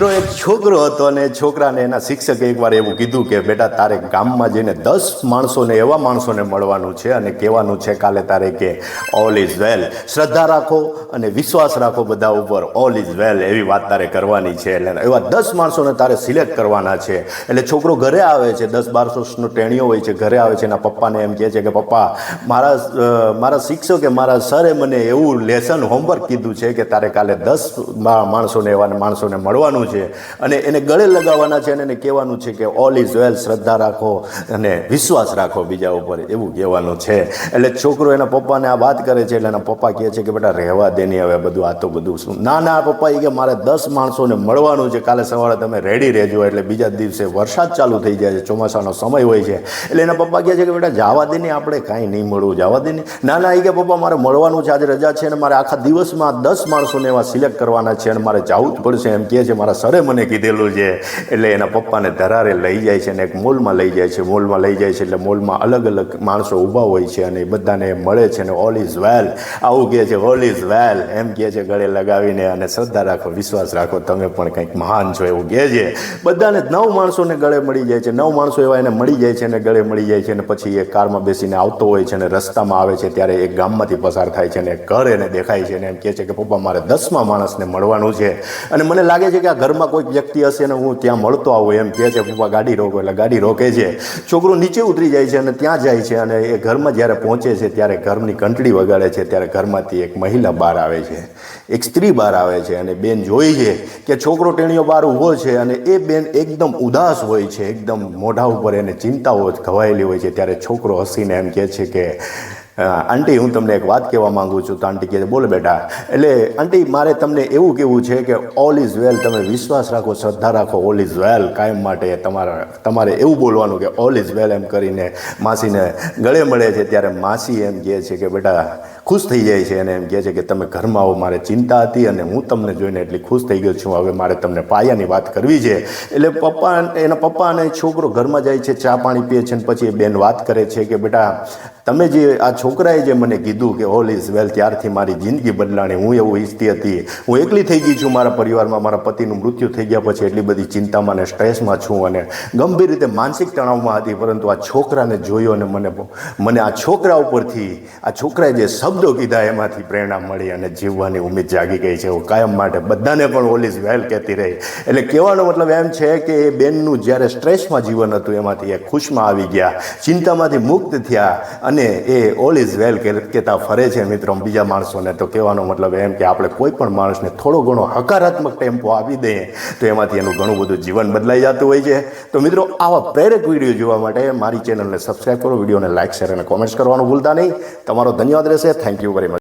મિત્રો, એક છોકરો હતો અને છોકરાને એના શિક્ષકે એકવાર એવું કીધું કે, બેટા, તારે ગામમાં જઈને દસ માણસોને, એવા માણસોને મળવાનું છે અને કહેવાનું છે કાલે તારે કે ઓલ ઇઝ વેલ શ્રદ્ધા રાખો અને વિશ્વાસ રાખો બધા ઉપર ઓલ ઇઝ વેલ એવી વાત તારે કરવાની છે. એટલે એવા દસ માણસોને તારે સિલેક્ટ કરવાના છે. એટલે છોકરો ઘરે આવે છે, દસ બારસોનો ટેણીઓ હોય છે, ઘરે આવે છે, એના પપ્પાને એમ કહે છે કે, પપ્પા, મારા મારા શિક્ષકે, મારા સરે મને એવું લેસન હોમવર્ક કીધું છે કે તારે કાલે દસ માણસોને એવા માણસોને મળવાનું છે. અને એને ગળે લગાવવાના છે અને એને કહેવાનું છે કે ઓલ ઇઝ વેલ શ્રદ્ધા રાખો અને વિશ્વાસ રાખો બીજા ઉપર. એવું કહેવાનું છે. એટલે છોકરો એના પપ્પાને આ વાત કરે છે એટલે એના પપ્પા કહે છે કે બેટા રહેવા દે નહીં હવે બધું, આ તો બધું શું? ના ના પપ્પા એ કે મારે દસ માણસોને મળવાનું છે. કાલે સવારે તમે રેડી રહેજો એટલે બીજા દિવસે વરસાદ ચાલુ થઈ જાય છે. ચોમાસાનો સમય હોય છે. એટલે એના પપ્પા કહે છે કે બેટા જવા દે નહીં આપણે કાંઈ નહીં મળવું, જવા દે નહીં ના ના, એ કે પપ્પા મારે મળવાનું છે, આજે રજા છે અને મારે આખા દિવસમાં દસ માણસોને એવા સિલેક્ટ કરવાના છે અને મારે જવું જ પડશે એમ કહે છે. મારા સરે મને કીધેલું છે. એટલે એના પપ્પાને ધરારે લઈ જાય છે અને એક મોલમાં લઈ જાય છે. મોલમાં લઈ જાય છે એટલે મોલમાં અલગ અલગ માણસો ઊભા હોય છે અને એ બધાને મળે છે અને ઓલ ઇઝ વેલ આવું કહે છે ઓલ ઇઝ વેલ એમ કહે છે ગળે લગાવીને અને શ્રદ્ધા રાખો, વિશ્વાસ રાખો, તમે પણ કંઈક મહાન છો. એવું કહે છે. બધાને નવ માણસોને ગળે મળી જાય છે. નવ માણસો એવા એને મળી જાય છે અને ગળે મળી જાય છે અને પછી એ કારમાં બેસીને આવતો હોય છે અને રસ્તામાં આવે છે ત્યારે એક ગામમાંથી પસાર થાય છે અને ઘર એને દેખાય છે અને એમ કહે છે કે, પપ્પા, મારે દસમા માણસને મળવાનું છે. અને મને લાગે છે કે આ ઘરમાં કોઈક વ્યક્તિ હશે ને હું ત્યાં મળતો આવું એમ કહે છે, પપ્પા, ગાડી રોકો. એટલે ગાડી રોકે છે. છોકરો નીચે ઉતરી જાય છે અને ત્યાં જાય છે અને એ ઘરમાં જ્યારે પહોંચે છે ત્યારે ઘરની ઘંટડી વગાડે છે, ત્યારે ઘરમાંથી એક મહિલા બહાર આવે છે. એક સ્ત્રી બહાર આવે છે અને બેન જોઈ છે કે છોકરો ટેણીઓ બહાર ઊભો છે અને એ બેન એકદમ ઉદાસ હોય છે, એકદમ મોઢા ઉપર એને ચિંતાઓ ઘવાયેલી હોય છે. ત્યારે છોકરો હસીને એમ કહે છે કે આંટી, હું તમને એક વાત કહેવા માંગુ છું. તો આંટી કહે બોલે બેટા. એટલે આંટી, મારે તમને એવું કહેવું છે કે ઓલ ઇઝ વેલ તમે વિશ્વાસ રાખો, શ્રદ્ધા રાખો ઓલ ઇઝ વેલ કાયમ માટે તમારા, તમારે એવું બોલવાનું કે ઓલ ઇઝ વેલ એમ કરીને માસીને ગળે મળે છે, ત્યારે માસી એમ કહે છે કે, બેટા, ખુશ થઈ જાય છે. અને એમ કહે છે કે, તમે ઘરમાં આવો, મારે ચિંતા હતી અને હું તમને જોઈને એટલી ખુશ થઈ ગયો છું. હવે મારે તમને પાયાની વાત કરવી છે. એટલે પપ્પા, એના પપ્પા અને છોકરો ઘરમાં જાય છે, ચા પાણી પીએ છે અને પછી એ બેન વાત કરે છે કે, બેટા તમે જે આ છોકરાએ જે મને કીધું કે ઓલ ઇઝ વેલ ત્યારથી મારી જિંદગી બદલાણી, હું એવું ઈચ્છતી હતી. હું એકલી થઈ ગઈ છું મારા પરિવારમાં, મારા પતિનું મૃત્યુ થઈ ગયા પછી એટલી બધી ચિંતામાં અને સ્ટ્રેસમાં છું અને ગંભીર રીતે માનસિક તણાવમાં હતી, પરંતુ આ છોકરાને જોયો અને મને મને આ છોકરા ઉપરથી, આ છોકરાએ જે શબ્દો કીધા એમાંથી પ્રેરણા મળી અને જીવવાની ઉમેદ જાગી ગઈ છે. હું કાયમ માટે બધાને પણ ઓલ ઇઝ વેલ કહેતી રહી. એટલે કહેવાનો મતલબ એમ છે કે એ બેનનું જ્યારે સ્ટ્રેસમાં જીવન હતું, એમાંથી એ ખુશમાં આવી ગયા, ચિંતામાંથી મુક્ત થયા અને એ ઓલ ઇઝ વેલ કહેતા ફરે છે મિત્રો બીજા માણસોને. તો કહેવાનો મતલબ એમ કે આપણે કોઈ પણ માણસને થોડો ઘણો હકારાત્મક ટેમ્પો આપી દઈએ તો એમાંથી એનું ઘણું બધું જીવન બદલાઈ જતું હોય છે. તો મિત્રો, આવા પ્રેરક વીડિયો જોવા માટે મારી ચેનલને સબસ્ક્રાઈબ કરો, વિડીયોને લાઇક શેર અને કોમેન્ટ્સ કરવાનું ભૂલતા નહીં. તમારો ધન્યવાદ રહેશે. Thank you very much